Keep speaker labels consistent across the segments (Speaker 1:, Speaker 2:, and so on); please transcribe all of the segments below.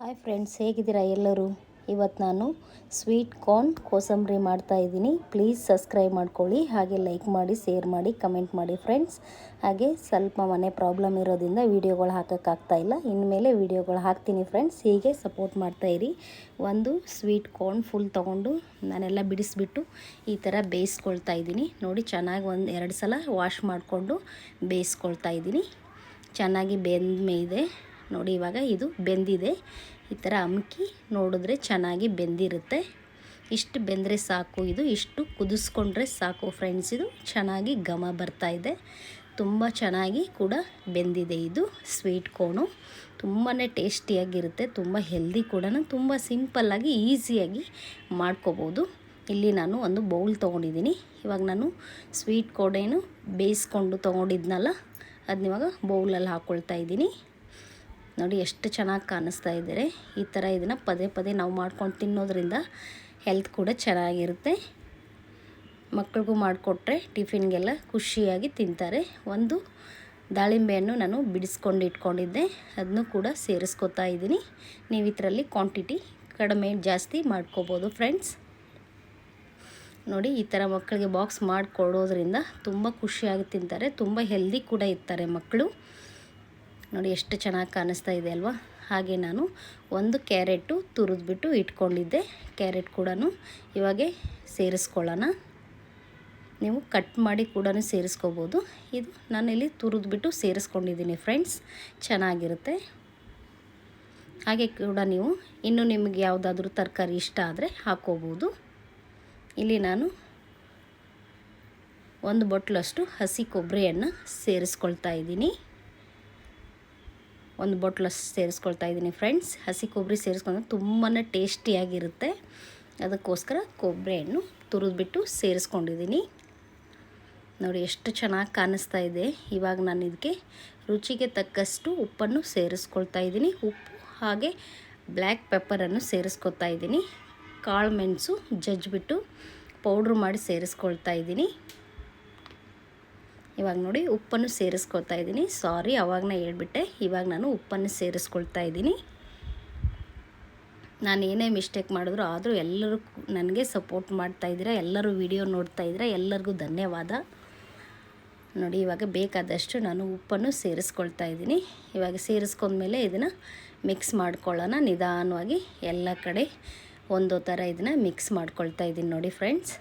Speaker 1: Hi friends ಹೇಗಿದ್ದೀರಾ ಎಲ್ಲರೂ? ಇವತ್ತು ನಾನು ಸ್ವೀಟ್ ಕಾರ್ನ್ ಕೋಸಂಬರಿ ಮಾಡ್ತಾ ಇದ್ದೀನಿ. ಪ್ಲೀಸ್ ಸಬ್ಸ್ಕ್ರೈಬ್ ಮಾಡ್ಕೊಳ್ಳಿ, ಹಾಗೆ ಲೈಕ್ ಮಾಡಿ ಶೇರ್ ಮಾಡಿ ಕಮೆಂಟ್ ಮಾಡಿ ಫ್ರೆಂಡ್ಸ್ ಹಾಗೆ ಸ್ವಲ್ಪ ಮನೆ ಪ್ರಾಬ್ಲಮ್ ಇರೋದ್ರಿಂದ ವೀಡಿಯೋಗಳು ಹಾಕೋಕ್ಕಾಗ್ತಾ ಇಲ್ಲ. ಇನ್ಮೇಲೆ ವೀಡಿಯೋಗಳು ಹಾಕ್ತೀನಿ ಫ್ರೆಂಡ್ಸ್ ಹೀಗೆ ಸಪೋರ್ಟ್ ಮಾಡ್ತಾ ಇರಿ. ಒಂದು ಸ್ವೀಟ್ ಕಾರ್ನ್ ಫುಲ್ ತೊಗೊಂಡು ನಾನೆಲ್ಲ ಬಿಡಿಸ್ಬಿಟ್ಟು ಈ ಥರ ಬೇಯಿಸ್ಕೊಳ್ತಾ ಇದ್ದೀನಿ. ನೋಡಿ, ಚೆನ್ನಾಗಿ ಒಂದು ಎರಡು ಸಲ ವಾಶ್ ಮಾಡಿಕೊಂಡು ಬೇಯಿಸ್ಕೊಳ್ತಾ ಇದ್ದೀನಿ. ಚೆನ್ನಾಗಿ ಬೆಂದ ಮೇಲೆ ನೋಡಿ, ಇವಾಗ ಇದು ಬೆಂದಿದೆ. ಈ ಥರ ಅಮ್ಕಿ ನೋಡಿದ್ರೆ ಚೆನ್ನಾಗಿ ಬೆಂದಿರುತ್ತೆ. ಇಷ್ಟು ಬೆಂದರೆ ಸಾಕು ಇದು. ಇಷ್ಟು ಕುದಿಸ್ಕೊಂಡ್ರೆ ಸಾಕು ಫ್ರೆಂಡ್ಸ್ ಇದು ಚೆನ್ನಾಗಿ ಘಮ ಇದೆ. ತುಂಬ ಚೆನ್ನಾಗಿ ಕೂಡ ಬೆಂದಿದೆ ಇದು ಸ್ವೀಟ್ ಕೋನು ತುಂಬಾ ಟೇಸ್ಟಿಯಾಗಿರುತ್ತೆ, ತುಂಬ ಹೆಲ್ದಿ ಕೂಡ ತುಂಬ ಸಿಂಪಲ್ಲಾಗಿ ಈಸಿಯಾಗಿ ಮಾಡ್ಕೋಬೋದು. ಇಲ್ಲಿ ನಾನು ಒಂದು ಬೌಲ್ ತೊಗೊಂಡಿದ್ದೀನಿ. ಇವಾಗ ನಾನು ಸ್ವೀಟ್ ಕೋಡೇನು ಬೇಯಿಸ್ಕೊಂಡು ತೊಗೊಂಡಿದ್ನಲ್ಲ ಅದನ್ನ ಇವಾಗ ಬೌಲಲ್ಲಿ ಹಾಕ್ಕೊಳ್ತಾ ಇದ್ದೀನಿ. ನೋಡಿ ಎಷ್ಟು ಚೆನ್ನಾಗಿ ಕಾಣಿಸ್ತಾ ಇದ್ದಾರೆ. ಈ ಥರ ಇದನ್ನು ಪದೇ ಪದೇ ನಾವು ಮಾಡ್ಕೊಂಡು ತಿನ್ನೋದ್ರಿಂದ ಹೆಲ್ತ್ ಕೂಡ ಚೆನ್ನಾಗಿರುತ್ತೆ. ಮಕ್ಕಳಿಗೂ ಮಾಡಿಕೊಟ್ರೆ ಟಿಫಿನ್ಗೆಲ್ಲ ಖುಷಿಯಾಗಿ ತಿಂತಾರೆ. ಒಂದು ದಾಳಿಂಬೆಯನ್ನು ನಾನು ಬಿಡಿಸ್ಕೊಂಡು ಇಟ್ಕೊಂಡಿದ್ದೆ. ಅದನ್ನು ಕೂಡ ಸೇರಿಸ್ಕೊತಾ ಇದ್ದೀನಿ. ನೀವು ಇದರಲ್ಲಿ ಕ್ವಾಂಟಿಟಿ ಕಡಿಮೆ ಜಾಸ್ತಿ ಮಾಡ್ಕೋಬೋದು ಫ್ರೆಂಡ್ಸ್ ನೋಡಿ, ಈ ಥರ ಮಕ್ಕಳಿಗೆ ಬಾಕ್ಸ್ ಮಾಡಿಕೊಡೋದ್ರಿಂದ ತುಂಬ ಖುಷಿಯಾಗಿ ತಿಂತಾರೆ. ತುಂಬ ಹೆಲ್ದಿ ಕೂಡ ಇರ್ತಾರೆ ಮಕ್ಕಳು. ನೋಡಿ ಎಷ್ಟು ಚೆನ್ನಾಗಿ ಕಾಣಿಸ್ತಾ ಇದೆ ಅಲ್ವಾ? ಹಾಗೆ ನಾನು ಒಂದು ಕ್ಯಾರೆಟು ತುರಿದ್ಬಿಟ್ಟು ಇಟ್ಕೊಂಡಿದ್ದೆ. ಕ್ಯಾರೆಟ್ ಕೂಡ ಇವಾಗೆ ಸೇರಿಸ್ಕೊಳ್ಳೋಣ. ನೀವು ಕಟ್ ಮಾಡಿ ಕೂಡ ಸೇರಿಸ್ಕೋಬೋದು. ಇದು ನಾನಿಲ್ಲಿ ತುರಿದ್ಬಿಟ್ಟು ಸೇರಿಸ್ಕೊಂಡಿದ್ದೀನಿ ಫ್ರೆಂಡ್ಸ್. ಚೆನ್ನಾಗಿರುತ್ತೆ. ಹಾಗೆ ಕೂಡ ನೀವು ಇನ್ನು ನಿಮಗೆ ಯಾವುದಾದ್ರೂ ತರಕಾರಿ ಇಷ್ಟ ಆದರೆ ಹಾಕೋಬೋದು ಇಲ್ಲಿ ನಾನು ಒಂದು ಬಟ್ಲಷ್ಟು ಹಸಿ ಕೊಬ್ಬರಿಯನ್ನು ಸೇರಿಸ್ಕೊಳ್ತಾ ಇದ್ದೀನಿ. ಒಂದು ಬೊಟ್ಲು ಸೇರಿಸ್ಕೊಳ್ತಾ ಇದ್ದೀನಿ ಫ್ರೆಂಡ್ಸ್. ಹಸಿ ಕೊಬ್ಬರಿ ಸೇರಿಸ್ಕೊಂಡು ತುಂಬಾ ಟೇಸ್ಟಿಯಾಗಿರುತ್ತೆ. ಅದಕ್ಕೋಸ್ಕರ ಕೊಬ್ಬರಿ ಹಣ್ಣು ತುರಿದ್ಬಿಟ್ಟು ಸೇರಿಸ್ಕೊಂಡಿದ್ದೀನಿ. ನೋಡಿ ಎಷ್ಟು ಚೆನ್ನಾಗಿ ಕಾಣಿಸ್ತಾ ಇದೆ. ಇವಾಗ ನಾನು ಇದಕ್ಕೆ ರುಚಿಗೆ ತಕ್ಕಷ್ಟು ಉಪ್ಪನ್ನು ಸೇರಿಸ್ಕೊಳ್ತಾ ಇದ್ದೀನಿ. ಉಪ್ಪು ಹಾಗೆ ಬ್ಲ್ಯಾಕ್ ಪೆಪ್ಪರನ್ನು ಸೇರಿಸ್ಕೊತಾ ಇದ್ದೀನಿ. ಕಾಳು ಮೆಣಸು ಜಜ್ಜಿಬಿಟ್ಟು ಪೌಡ್ರ್ ಮಾಡಿ ಸೇರಿಸ್ಕೊಳ್ತಾ ಇದ್ದೀನಿ. ಇವಾಗ ನೋಡಿ ಉಪ್ಪನ್ನು ಸೇರಿಸ್ಕೊಳ್ತಾ ಇದ್ದೀನಿ. ಸಾರಿ ಅವಾಗನ ಹೇಳ್ಬಿಟ್ಟೆ. ಇವಾಗ ನಾನು ಉಪ್ಪನ್ನು ಸೇರಿಸ್ಕೊಳ್ತಾ ಇದ್ದೀನಿ. ನಾನು ಏನೇ ಮಿಸ್ಟೇಕ್ ಮಾಡಿದ್ರು ಆದರೂ ಎಲ್ಲರೂ ನನಗೆ ಸಪೋರ್ಟ್ ಮಾಡ್ತಾ ಮಾಡ್ತಾಯಿದ್ದೀರಾ ಎಲ್ಲರೂ ವಿಡಿಯೋ ನೋಡ್ತಾ ಇದ್ದೀರಾ, ಎಲ್ಲರಿಗೂ ಧನ್ಯವಾದ. ನೋಡಿ, ಇವಾಗ ಬೇಕಾದಷ್ಟು ನಾನು ಉಪ್ಪನ್ನು ಸೇರಿಸ್ಕೊಳ್ತಾ ಇದ್ದೀನಿ. ಇವಾಗ ಸೇರಿಸ್ಕೊಂಡ್ಮೇಲೆ ಇದನ್ನು ಮಿಕ್ಸ್ ಮಾಡ್ಕೊಳ್ಳೋಣ. ನಿಧಾನವಾಗಿ ಎಲ್ಲ ಕಡೆ ಒಂದೋ ಥರ ಇದನ್ನು ಮಿಕ್ಸ್ ಮಾಡ್ಕೊಳ್ತಾ ಇದ್ದೀನಿ ನೋಡಿ ಫ್ರೆಂಡ್ಸ್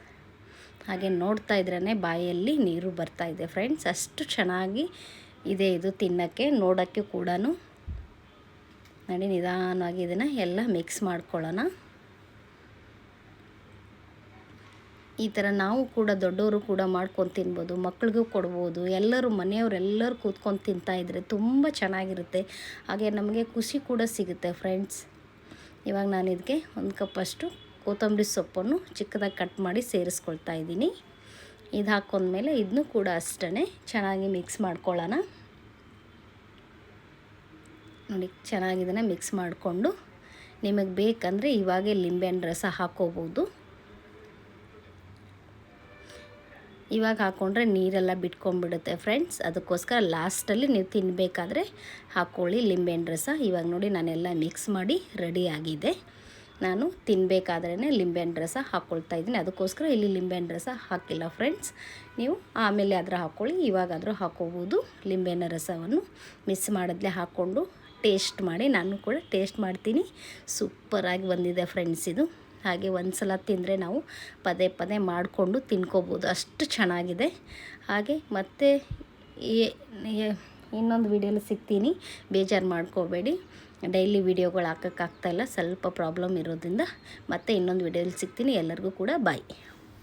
Speaker 1: ಹಾಗೆ ನೋಡ್ತಾ ಇದ್ರೇ ಬಾಯಲ್ಲಿ ನೀರು ಬರ್ತಾ ಇದೆ ಫ್ರೆಂಡ್ಸ್ ಅಷ್ಟು ಚೆನ್ನಾಗಿ ಇದೆ ಇದು ತಿನ್ನೋಕ್ಕೆ, ನೋಡೋಕ್ಕೆ ಕೂಡ ನೋಡಿ, ನಿಧಾನವಾಗಿ ಇದನ್ನು ಎಲ್ಲ ಮಿಕ್ಸ್ ಮಾಡ್ಕೊಳ್ಳೋಣ. ಈ ಥರ ನಾವು ಕೂಡ, ದೊಡ್ಡವರು ಕೂಡ ಮಾಡ್ಕೊಂಡು ತಿನ್ಬೋದು, ಮಕ್ಳಿಗೂ ಕೊಡ್ಬೋದು, ಎಲ್ಲರೂ ಮನೆಯವರೆಲ್ಲರೂ ಕೂತ್ಕೊಂಡು ತಿಂತಾಯಿದ್ರೆ ತುಂಬ ಚೆನ್ನಾಗಿರುತ್ತೆ. ಹಾಗೆ ನಮಗೆ ಖುಷಿ ಕೂಡ ಸಿಗುತ್ತೆ ಫ್ರೆಂಡ್ಸ್ ಇವಾಗ ನಾನು ಇದಕ್ಕೆ ಒಂದು ಕಪ್ಪಷ್ಟು ಕೊತ್ತಂಬರಿ ಸೊಪ್ಪನ್ನು ಚಿಕ್ಕದಾಗಿ ಕಟ್ ಮಾಡಿ ಸೇರಿಸ್ಕೊಳ್ತಾ ಇದ್ದೀನಿ. ಇದು ಹಾಕೊಂಡ್ಮೇಲೆ ಇದನ್ನು ಕೂಡ ಅಷ್ಟೇ ಚೆನ್ನಾಗಿ ಮಿಕ್ಸ್ ಮಾಡ್ಕೊಳ್ಳೋಣ. ನೋಡಿ, ಚೆನ್ನಾಗಿ ಇದನ್ನು ಮಿಕ್ಸ್ ಮಾಡಿಕೊಂಡು ನಿಮಗೆ ಬೇಕಂದರೆ ಇವಾಗೇ ಲಿಂಬೆಹಣ್ಣು ರಸ ಹಾಕೋಬೋದು ಇವಾಗ ಹಾಕ್ಕೊಂಡ್ರೆ ನೀರೆಲ್ಲ ಬಿಟ್ಕೊಂಡ್ಬಿಡುತ್ತೆ ಫ್ರೆಂಡ್ಸ್ ಅದಕ್ಕೋಸ್ಕರ ಲಾಸ್ಟಲ್ಲಿ ನೀವು ತಿನ್ನಬೇಕಾದ್ರೆ ಹಾಕ್ಕೊಳ್ಳಿ ಲಿಂಬೆಹಣ್ಣು ರಸ. ಇವಾಗ ನೋಡಿ, ನಾನೆಲ್ಲ ಮಿಕ್ಸ್ ಮಾಡಿ ರೆಡಿ ಆಗಿದೆ. ನಾನು ತಿನ್ನಬೇಕಾದ್ರೇ ಲಿಂಬೆಹಣ್ಣು ರಸ ಹಾಕ್ಕೊಳ್ತಾ ಇದ್ದೀನಿ. ಅದಕ್ಕೋಸ್ಕರ ಇಲ್ಲಿ ಲಿಂಬೆಹಣ್ಣು ರಸ ಹಾಕಿಲ್ಲ ಫ್ರೆಂಡ್ಸ್. ನೀವು ಆಮೇಲೆ ಅದರ ಹಾಕ್ಕೊಳ್ಳಿ. ಇವಾಗಾದರೂ ಹಾಕ್ಕೋಬೋದು. ಲಿಂಬೆಹಣ್ಣು ರಸವನ್ನು ಮಿಸ್ ಮಾಡಿದ್ಲೇ ಹಾಕ್ಕೊಂಡು ಟೇಸ್ಟ್ ಮಾಡಿ, ನಾನು ಕೂಡ ಟೇಸ್ಟ್ ಮಾಡ್ತೀನಿ. ಸೂಪರಾಗಿ ಬಂದಿದೆ ಫ್ರೆಂಡ್ಸ್ ಇದು. ಹಾಗೆ ಒಂದು ಸಲ ತಿಂದರೆ ನಾವು ಪದೇ ಪದೇ ಮಾಡಿಕೊಂಡು ತಿನ್ಕೋಬೋದು. ಅಷ್ಟು ಚೆನ್ನಾಗಿದೆ. ಹಾಗೆ ಮತ್ತು ಇನ್ನೊಂದು ವೀಡಿಯೋಲಿ ಸಿಗ್ತೀನಿ. ಬೇಜಾರು ಮಾಡ್ಕೋಬೇಡಿ. ಡೈಲಿ ವೀಡಿಯೋಗಳು ಹಾಕೋಕ್ಕಾಗ್ತಾಯಿಲ್ಲ ಸ್ವಲ್ಪ ಪ್ರಾಬ್ಲಮ್ ಇರೋದ್ರಿಂದ ಮತ್ತೆ ಇನ್ನೊಂದು ವೀಡಿಯೋಲಿ ಸಿಗ್ತೀನಿ. ಎಲ್ಲರಿಗೂ ಕೂಡ ಬಾಯ್.